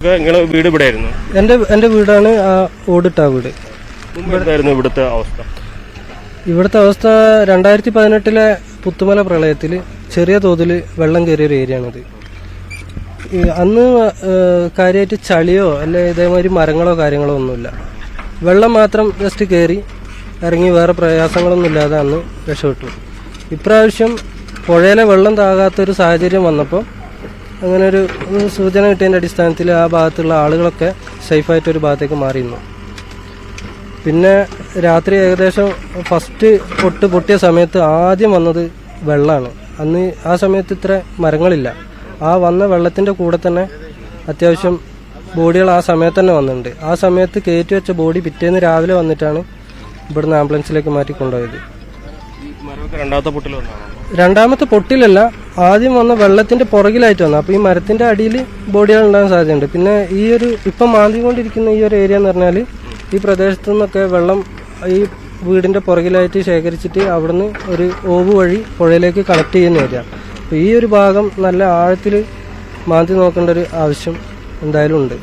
നിങ്ങളെ വീട് ഇവിടെ ആയിരുന്നു എന്റെ എന്റെ വീടാണ് ആ ഓടിട്ട വീട്. എന്തായിരുന്നു ഇവിടുത്തെ അവസ്ഥ? ഇവിടുത്തെ അവസ്ഥ രണ്ടായിരത്തി പതിനെട്ടിലെ പുത്തുമല പ്രളയത്തിൽ ചെറിയ തോതിൽ വെള്ളം കയറിയ ഒരു ഏരിയയാണിത്. ഈ അന്ന് കാര്യമായിട്ട് ചളിയോ അല്ലെ ഇതേമാതിരി മരങ്ങളോ കാര്യങ്ങളോ ഒന്നുമില്ല. വെള്ളം മാത്രം ജസ്റ്റ് കയറി ഇറങ്ങി വേറെ പ്രയാസങ്ങളൊന്നും ഇല്ലാതെ അന്ന് രക്ഷപ്പെട്ടു. ഇപ്രാവശ്യം പുഴയിലെ വെള്ളം താകാത്തൊരു സാഹചര്യം വന്നപ്പോൾ അങ്ങനെ ഒരു സൂചന കിട്ടിയതിന്റെ അടിസ്ഥാനത്തിൽ ആ ഭാഗത്തുള്ള ആളുകളൊക്കെ സേഫായിട്ട് ഒരു ഭാഗത്തേക്ക് മാറിയിരുന്നു. പിന്നെ രാത്രി ഏകദേശം ഫസ്റ്റ് പൊട്ട് പൊട്ടിയ സമയത്ത് ആദ്യം വന്നത് വെള്ളമാണ് അന്ന് ആ സമയത്ത് ഇത്ര മരങ്ങളില്ല. ആ വന്ന വെള്ളത്തിന്റെ കൂടെ തന്നെ അത്യാവശ്യം ബോഡികൾ ആ സമയത്ത് തന്നെ വന്നിട്ടുണ്ട്. ആ സമയത്ത് കയറ്റി വെച്ച ബോഡി പിറ്റേന്ന് രാവിലെ വന്നിട്ടാണ് ഇവിടുന്ന് ആംബുലൻസിലേക്ക് മാറ്റി കൊണ്ടുപോയത്. രണ്ടാമത്തെ പൊട്ടിൽ രണ്ടാമത്തെ പൊട്ടിലല്ല ആദ്യം വന്ന വെള്ളത്തിന്റെ പുറകിലായിട്ട് വന്നു. അപ്പൊ ഈ മരത്തിന്റെ അടിയിൽ ബോഡികൾ ഉണ്ടാകാൻ സാധ്യതയുണ്ട്. പിന്നെ ഈ ഒരു ഇപ്പം മാന്തിക്കൊണ്ടിരിക്കുന്ന ഈ ഒരു ഏരിയ എന്ന് പറഞ്ഞാൽ ഈ പ്രദേശത്തു നിന്നൊക്കെ വെള്ളം ഈ വീടിന്റെ പുറകിലായിട്ട് ശേഖരിച്ചിട്ട് അവിടുന്ന് ഒരു ഓവ് വഴി പുഴയിലേക്ക് കണക്ട് ചെയ്യുന്ന ഏരിയ അപ്പൊ ഈ ഒരു ഭാഗം നല്ല ആഴത്തിൽ മാന്തി നോക്കേണ്ട ഒരു ആവശ്യം എന്തായാലും ഉണ്ട്.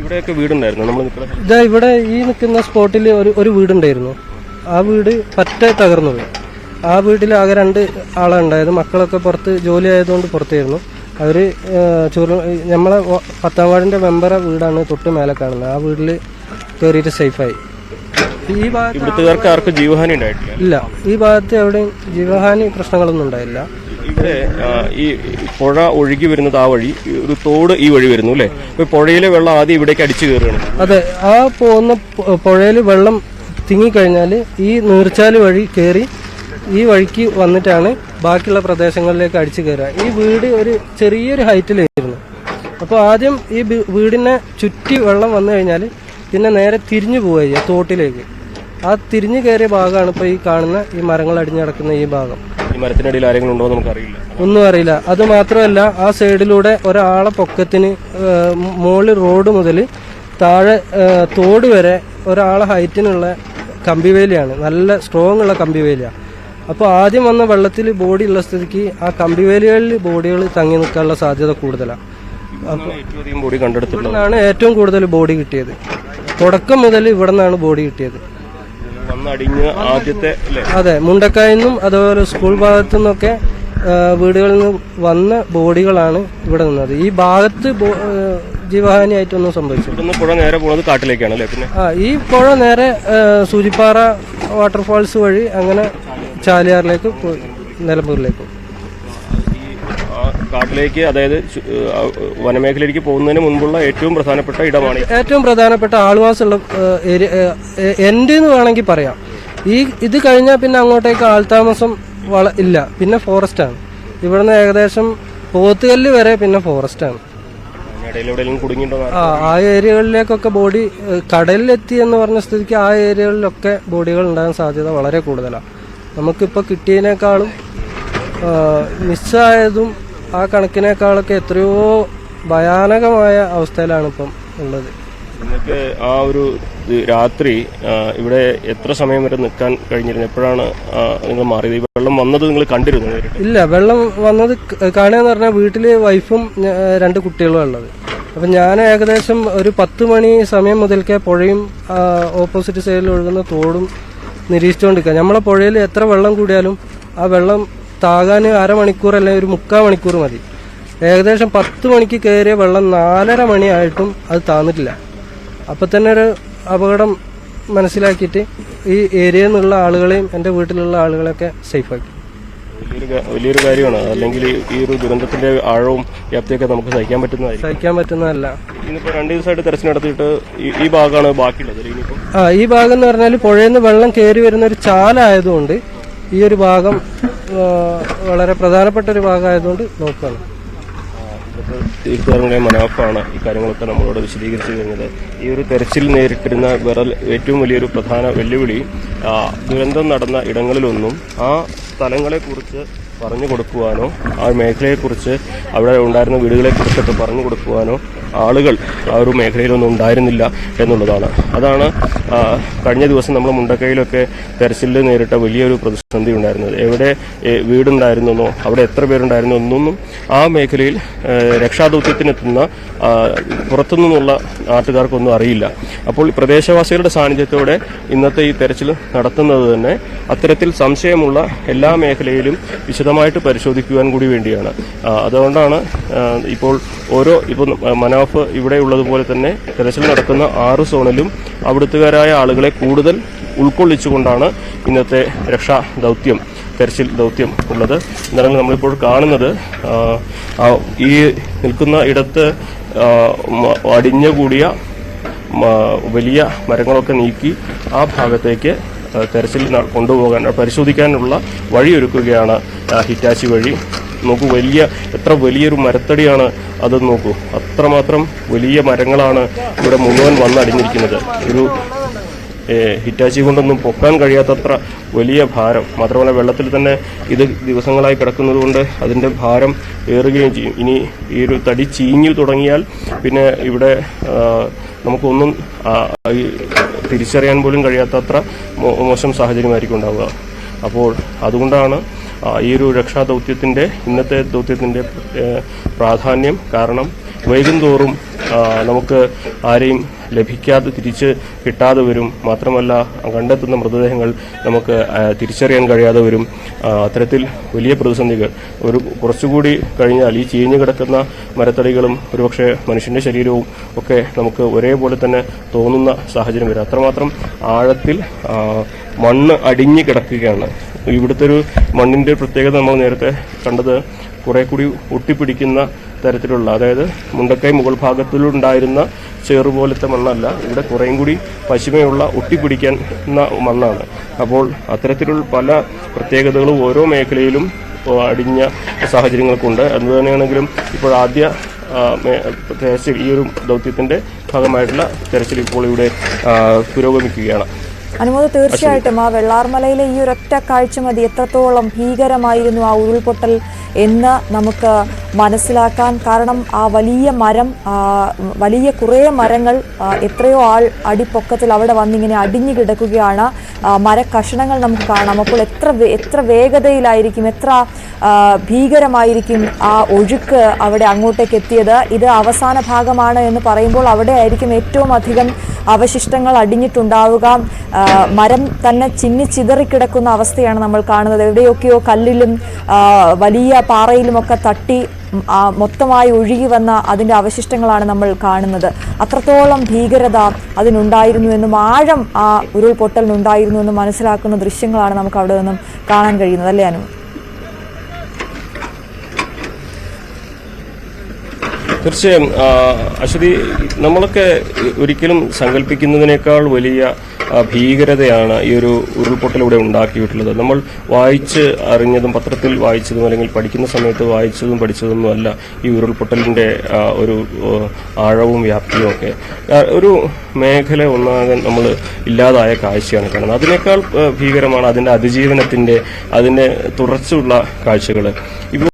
ഇവിടെയൊക്കെ വീടുണ്ടായിരുന്നു? നമ്മൾ ഇതാ ഇവിടെ ഈ നിൽക്കുന്ന സ്പോട്ടിൽ ഒരു ഒരു വീടുണ്ടായിരുന്നു. ആ വീട് പറ്റ തകർന്നു പോയി. ആ വീട്ടിൽ ആകെ രണ്ട് ആളാണ് ഉണ്ടായത് മക്കളൊക്കെ പുറത്ത് ജോലി ആയതുകൊണ്ട് പുറത്തായിരുന്നു. അവർ ചുരു നമ്മളെ പത്താം വാർഡിന്റെ മെമ്പറെ വീടാണ് തൊട്ട് മേലെ കാണുന്നത്. ആ വീട്ടിൽ കയറിയിട്ട് സേഫായി. ഈ ഭാഗത്ത് ആർക്കും ജീവഹാനി ഉണ്ടായിട്ടില്ല? ഇല്ല. ഈ ഭാഗത്ത് എവിടെയും ജീവഹാനി പ്രശ്നങ്ങളൊന്നും ഉണ്ടായില്ല. ഇവിടെ ഈ പുഴ ഒഴുകി വരുന്നത് ആ വഴി ഒരു തോട് ഈ വഴി വരുന്നു അല്ലേ? അപ്പൊ പുഴയിലെ വെള്ളം ആദ്യം ഇവിടേക്ക് അടിച്ചു കയറുകയാണ്. അതെ. ആ പോകുന്ന പുഴയിൽ വെള്ളം തിങ്ങിക്കഴിഞ്ഞാൽ ഈ നീർച്ചാൽ വഴി കയറി ഈ വഴിക്ക് വന്നിട്ടാണ് ബാക്കിയുള്ള പ്രദേശങ്ങളിലേക്ക് അടിച്ചു കയറുക. ഈ വീട് ഒരു ചെറിയൊരു ഹൈറ്റിലായിരുന്നു. അപ്പോൾ ആദ്യം ഈ വീടിനെ ചുറ്റി വെള്ളം വന്നു കഴിഞ്ഞാൽ പിന്നെ നേരെ തിരിഞ്ഞു പോവുക ചെയ്യുക തോട്ടിലേക്ക്. ആ തിരിഞ്ഞു കയറിയ ഭാഗമാണ് ഇപ്പോൾ ഈ കാണുന്ന ഈ മരങ്ങൾ അടിഞ്ഞു കിടക്കുന്ന ഈ ഭാഗം. ഈ മരത്തിനടിയിൽ ആരെങ്കിലും ഉണ്ടോ എന്ന് നമുക്കറിയില്ല. ഒന്നും അറിയില്ല. അത് മാത്രമല്ല ആ സൈഡിലൂടെ ഒരാളെ പൊക്കത്തിന് മുകളിൽ റോഡ് മുതൽ താഴെ തോട് വരെ ഒരാളെ ഹൈറ്റിനുള്ള കമ്പിവേലിയാണ്. നല്ല സ്ട്രോങ് ഉള്ള കമ്പിവേലിയാണ് അപ്പോൾ ആദ്യം വന്ന വെള്ളത്തിൽ ബോഡി ഉള്ള സ്ഥിതിക്ക് ആ കമ്പിവേലികളിൽ ബോഡികൾ തങ്ങി നിൽക്കാനുള്ള സാധ്യത കൂടുതലാണ് ബോഡി ഏറ്റവും കൂടുതൽ ബോഡി കിട്ടിയത്. തുടക്കം മുതൽ ഇവിടെ നിന്നാണ് ബോഡി കിട്ടിയത് ആദ്യത്തെ അതെ മുണ്ടക്കായിന്നും അതുപോലെ സ്കൂൾ ഭാഗത്തു നിന്നൊക്കെ വീടുകളിൽ നിന്ന് വന്ന ബോഡികളാണ് ഇവിടെ നിന്നത്. ഈ ഭാഗത്ത് ജീവഹാനി ആയിട്ടൊന്നും ജീവഹാനിയായിട്ടൊന്നും പുഴ നേരെ പോകുന്നത് കാട്ടിലേക്കാണ് ആ ഈ പുഴ നേരെ സൂചിപ്പാറ വാട്ടർഫാൾസ് വഴി അങ്ങനെ ചാലിയാറിലേക്ക് നിലമ്പൂരിലേക്ക്. കാട്ടിലേക്ക് അതായത് വനമേഖലയിലേക്ക് പോകുന്നതിന് മുൻപുള്ള ഏറ്റവും പ്രധാനപ്പെട്ട ഇടമാണ് ഏറ്റവും പ്രധാനപ്പെട്ട ആൾവാസുള്ള ഏരിയ എന്റെ എന്ന് വേണമെങ്കിൽ പറയാം. ഈ ഇത് കഴിഞ്ഞാൽ പിന്നെ അങ്ങോട്ടേക്ക് ആൾതാമസം വള ഇല്ല പിന്നെ ഫോറസ്റ്റാണ് ആണ്. ഇവിടുന്ന് ഏകദേശം പോത്തുകല്ല് വരെ പിന്നെ ഫോറസ്റ്റാണ് ആ ആ ഏരിയകളിലേക്കൊക്കെ ബോഡി കടലിലെത്തി എന്ന് പറഞ്ഞ സ്ഥിതിക്ക് ആ ഏരിയകളിലൊക്കെ ബോഡികൾ ഉണ്ടാകാൻ സാധ്യത വളരെ കൂടുതലാണ് നമുക്കിപ്പോൾ കിട്ടിയതിനേക്കാളും മിസ്സായതും ആ കണക്കിനേക്കാളൊക്കെ എത്രയോ ഭയാനകമായ അവസ്ഥയിലാണ് ഇപ്പം ഉള്ളത്. നിങ്ങൾക്ക് ആ ഒരു രാത്രി ഇവിടെ എത്ര സമയം വരെ നിൽക്കാൻ കഴിഞ്ഞിരുന്നു? എപ്പോഴാണ് നിങ്ങൾ മാറിയത്? ഈ വെള്ളം വന്നത് നിങ്ങൾ കണ്ടിരുന്നു ഇല്ല വെള്ളം വന്നത് കാണുകയെന്ന് പറഞ്ഞാൽ വീട്ടിൽ വൈഫും രണ്ട് കുട്ടികളും ഉള്ളത്. അപ്പം ഞാൻ ഏകദേശം ഒരു പത്ത് മണി സമയം മുതൽക്കേ പുഴയും ഓപ്പോസിറ്റ് സൈഡിൽ ഒഴുകുന്ന തോടും നിരീക്ഷിച്ചുകൊണ്ടിരിക്കുക. നമ്മളെ പുഴയിൽ എത്ര വെള്ളം കൂടിയാലും ആ വെള്ളം താകാൻ അരമണിക്കൂർ അല്ലെങ്കിൽ ഒരു മുക്കാൽ മണിക്കൂർ മതി. ഏകദേശം പത്ത് മണിക്ക് കയറിയ വെള്ളം നാലര മണിയായിട്ടും അത് താന്നിട്ടില്ല. അപ്പം തന്നെ ഒരു അപകടം മനസ്സിലാക്കിയിട്ട് ഈ ഏരിയയിൽ നിന്നുള്ള ആളുകളെയും എന്റെ വീട്ടിലുള്ള ആളുകളെയൊക്കെ സേഫാക്കി വലിയൊരു വലിയൊരു കാര്യമാണ്. അല്ലെങ്കിൽ ഈ- ഒരു ദുരന്തത്തിന്റെ ആഴവും വ്യാപ്തിയൊക്കെ നമുക്ക് സഹിക്കാൻ പറ്റുന്നതായി സഹിക്കാൻ പറ്റുന്നതല്ല. ഇന്നിപ്പോ രണ്ട് ദിവസമായിട്ട് തെരച്ചിൽ നടത്തിയിട്ട് ഈ- ഭാഗമാണ് ബാക്കിയുള്ളത് ഇനിയിപ്പോ? ആ ഈ ഭാഗം എന്ന് പറഞ്ഞാൽ പുഴയിൽ നിന്ന് വെള്ളം കയറി വരുന്ന ഒരു ചാലായതുകൊണ്ട് ഈ ഒരു ഭാഗം വളരെ പ്രധാനപ്പെട്ട ഒരു ഭാഗമായതുകൊണ്ട് നോക്കുകയാണ് തീർത്ഥാടകരുടെ മനോഫാണ് ഈ കാര്യങ്ങളൊക്കെ നമ്മളോട് വിശദീകരിച്ചു കഴിഞ്ഞത്. ഈ ഒരു തെരച്ചിൽ നേരിട്ടിരുന്ന വിറൽ ഏറ്റവും വലിയൊരു പ്രധാന വെല്ലുവിളി ദുരന്തം നടന്ന ഇടങ്ങളിലൊന്നും ആ സ്ഥലങ്ങളെക്കുറിച്ച് പറഞ്ഞു കൊടുക്കുവാനോ ആ മേഖലയെക്കുറിച്ച് അവിടെ ഉണ്ടായിരുന്ന വീടുകളെക്കുറിച്ചൊക്കെ പറഞ്ഞു കൊടുക്കുവാനോ ആളുകൾ ആ ഒരു മേഖലയിലൊന്നും ഉണ്ടായിരുന്നില്ല എന്നുള്ളതാണ്. അതാണ് കഴിഞ്ഞ ദിവസം നമ്മൾ മുണ്ടക്കയിലൊക്കെ തെരച്ചിലിൽ നേരിട്ട വലിയൊരു പ്രതിസന്ധി ഉണ്ടായിരുന്നത്. എവിടെ വീടുണ്ടായിരുന്നോ അവിടെ എത്ര പേരുണ്ടായിരുന്നു എന്നൊന്നും ആ മേഖലയിൽ രക്ഷാദൌത്യത്തിനെത്തുന്ന പുറത്തുനിന്നുള്ള നാട്ടുകാർക്കൊന്നും അറിയില്ല. അപ്പോൾ പ്രദേശവാസികളുടെ സാന്നിധ്യത്തോടെ ഇന്നത്തെ ഈ തെരച്ചിൽ നടത്തുന്നത് തന്നെ അത്തരത്തിൽ സംശയമുള്ള എല്ലാ മേഖലയിലും വിശദമായിട്ട് പരിശോധിക്കുവാൻ കൂടി വേണ്ടിയാണ്. അതുകൊണ്ടാണ് ഇപ്പോൾ ഓരോ ഇപ്പോൾ മനോഫ് ഇവിടെ ഉള്ളതുപോലെ തന്നെ തെരച്ചിൽ നടക്കുന്ന ആറ് സോണിലും അവിടുത്തുകാരായ ആളുകളെ കൂടുതൽ ഉൾക്കൊള്ളിച്ചുകൊണ്ടാണ് ഇന്നത്തെ രക്ഷാ ദൗത്യം തെരച്ചിൽ ദൗത്യം ഉള്ളത്. എന്നാലും നമ്മളിപ്പോൾ കാണുന്നത് ഈ നിൽക്കുന്ന ഇടത്ത് അടിഞ്ഞുകൂടിയ വലിയ മരങ്ങളൊക്കെ നീക്കി ആ ഭാഗത്തേക്ക് തെരച്ചിൽ കൊണ്ടുപോകാൻ പരിശോധിക്കാനുള്ള വഴിയൊരുക്കുകയാണ് ഹിറ്റാച്ചി വഴി. നോക്കൂ വലിയ എത്ര വലിയൊരു മരത്തടിയാണ് അത് നോക്കൂ. അത്രമാത്രം വലിയ മരങ്ങളാണ് ഇവിടെ മുഴുവൻ വന്നടിഞ്ഞിരിക്കുന്നത്. ഒരു ഹിറ്റാച്ചി കൊണ്ടൊന്നും പൊക്കാൻ കഴിയാത്തത്ര വലിയ ഭാരം. മാത്രമല്ല വെള്ളത്തിൽ തന്നെ ഇത് ദിവസങ്ങളായി കിടക്കുന്നത് കൊണ്ട് അതിന്റെ ഭാരം ഏറുകയും ചെയ്യും. ഇനി ഈ ഒരു തടി ചീഞ്ഞു തുടങ്ങിയാൽ പിന്നെ ഇവിടെ നമുക്കൊന്നും തിരിച്ചറിയാൻ പോലും കഴിയാത്തത്ര മോശം സാഹചര്യമായിരിക്കും ഉണ്ടാവുക. അപ്പോൾ അതുകൊണ്ടാണ് ഈ ഒരു രക്ഷാ ദൗത്യത്തിന്റെ ഇന്നത്തെ ദൗത്യത്തിന്റെ പ്രാധാന്യം കാരണം വൈകും തോറും ആ, നമുക്ക് ആരെയും ലഭിക്കാതെ തിരിച്ച് കിട്ടാതെ വരും. മാത്രമല്ല കണ്ടെത്തുന്ന മൃതദേഹങ്ങൾ നമുക്ക് തിരിച്ചറിയാൻ കഴിയാതെ വരും. അത്തരത്തിൽ വലിയ പ്രതിസന്ധികൾ. ഒരു കുറച്ചുകൂടി കഴിഞ്ഞാൽ ഈ ചീഞ്ഞു കിടക്കുന്ന മരത്തടികളും ഒരുപക്ഷെ മനുഷ്യന്റെ ശരീരവും ഒക്കെ നമുക്ക് ഒരേപോലെ തന്നെ തോന്നുന്ന സാഹചര്യം വരും. അത്രമാത്രം ആഴത്തിൽ മണ്ണ് അടിഞ്ഞു കിടക്കുകയാണ്. ഇവിടുത്തെ ഒരു മണ്ണിന്റെ പ്രത്യേകത നമ്മൾ നേരത്തെ കണ്ടത് കുറെ കൂടി ഒട്ടിപ്പിടിക്കുന്ന തരത്തിലുള്ള അതായത് മുണ്ടക്കൈ മുകൾ ഭാഗത്തിലുണ്ടായിരുന്ന ചേറ് പോലത്തെ മണ്ണല്ല ഇവിടെ കുറേയും കൂടി പശിമയുള്ള ഒട്ടിപ്പിടിക്കുന്ന മണ്ണാണ്. അപ്പോൾ അത്തരത്തിലുള്ള പല പ്രത്യേകതകളും ഓരോ മേഖലയിലും അടിഞ്ഞ സാഹചര്യങ്ങൾക്കുണ്ട്. എന്ന് തന്നെയാണെങ്കിലും ഇപ്പോൾ ആദ്യ തെരച്ചിൽ ഈ ഒരു ദൗത്യത്തിന്റെ ഭാഗമായിട്ടുള്ള തെരച്ചിൽ ഇപ്പോൾ ഇവിടെ പുരോഗമിക്കുകയാണ്. അനുമോദ് തീർച്ചയായിട്ടും ആ വെള്ളാർമലയിലെ ഈ ഒരൊറ്റ കാഴ്ചമതി എത്രത്തോളം ഭീകരമായിരുന്നു ആ ഉരുൾപൊട്ടൽ എന്ന് നമുക്ക് മനസ്സിലാക്കാൻ കാരണം ആ വലിയ മരം വലിയ കുറേ മരങ്ങൾ എത്രയോ ആൾ അടിപ്പൊക്കത്തിൽ അവിടെ വന്നിങ്ങനെ അടിഞ്ഞു കിടക്കുകയാണ്. മരക്കഷണങ്ങൾ നമുക്ക് കാണാം. അപ്പോൾ എത്ര എത്ര വേഗതയിലായിരിക്കും എത്ര ഭീകരമായിരിക്കും ആ ഒഴുക്ക് അവിടെ അങ്ങോട്ടേക്ക് എത്തിയത്. ഇത് അവസാന ഭാഗമാണ് എന്ന് പറയുമ്പോൾ അവിടെ ആയിരിക്കും ഏറ്റവും അധികം അവശിഷ്ടങ്ങൾ അടിഞ്ഞിട്ടുണ്ടാവുക. മരം തന്നെ ചിന്നി ചിതറിക്കിടക്കുന്ന അവസ്ഥയാണ് നമ്മൾ കാണുന്നത്. എവിടെയൊക്കെയോ കല്ലിലും വലിയ പാറയിലുമൊക്കെ തട്ടി മൊത്തമായി ഒഴുകി വന്ന അതിന്റെ അവശിഷ്ടങ്ങളാണ് നമ്മൾ കാണുന്നത്. അത്രത്തോളം ഭീകരത അതിനുണ്ടായിരുന്നു എന്നും ആഴം ആ ഉരുൾപൊട്ടലിനുണ്ടായിരുന്നു എന്നും മനസ്സിലാക്കുന്ന ദൃശ്യങ്ങളാണ് നമുക്ക് അവിടെ നിന്നും കാണാൻ കഴിയുന്നത്. അല്ലേ അനു? തീർച്ചയായും അശ്വതി നമ്മളൊക്കെ ഒരിക്കലും സങ്കല്പിക്കുന്നതിനേക്കാൾ വലിയ ഭീകരതയാണ് ഈ ഒരു ഉരുൾപൊട്ടലിവിടെ ഉണ്ടാക്കിയിട്ടുള്ളത്. നമ്മൾ വായിച്ച് അറിഞ്ഞതും പത്രത്തിൽ വായിച്ചതും അല്ലെങ്കിൽ പഠിക്കുന്ന സമയത്ത് വായിച്ചതും പഠിച്ചതൊന്നും അല്ല ഈ ഉരുൾപൊട്ടലിന്റെ ഒരു ആഴവും വ്യാപ്തിയും ഒക്കെ. ഒരു മേഖല ഒന്നാകൻ നമ്മൾ ഇല്ലാതായ കാഴ്ചയാണ് കാണുന്നത്. അതിനേക്കാൾ ഭീകരമാണ് അതിന്റെ അതിജീവനത്തിന്റെ അതിന്റെ തുടർച്ചയുള്ള കാഴ്ചകൾ ഇപ്പോൾ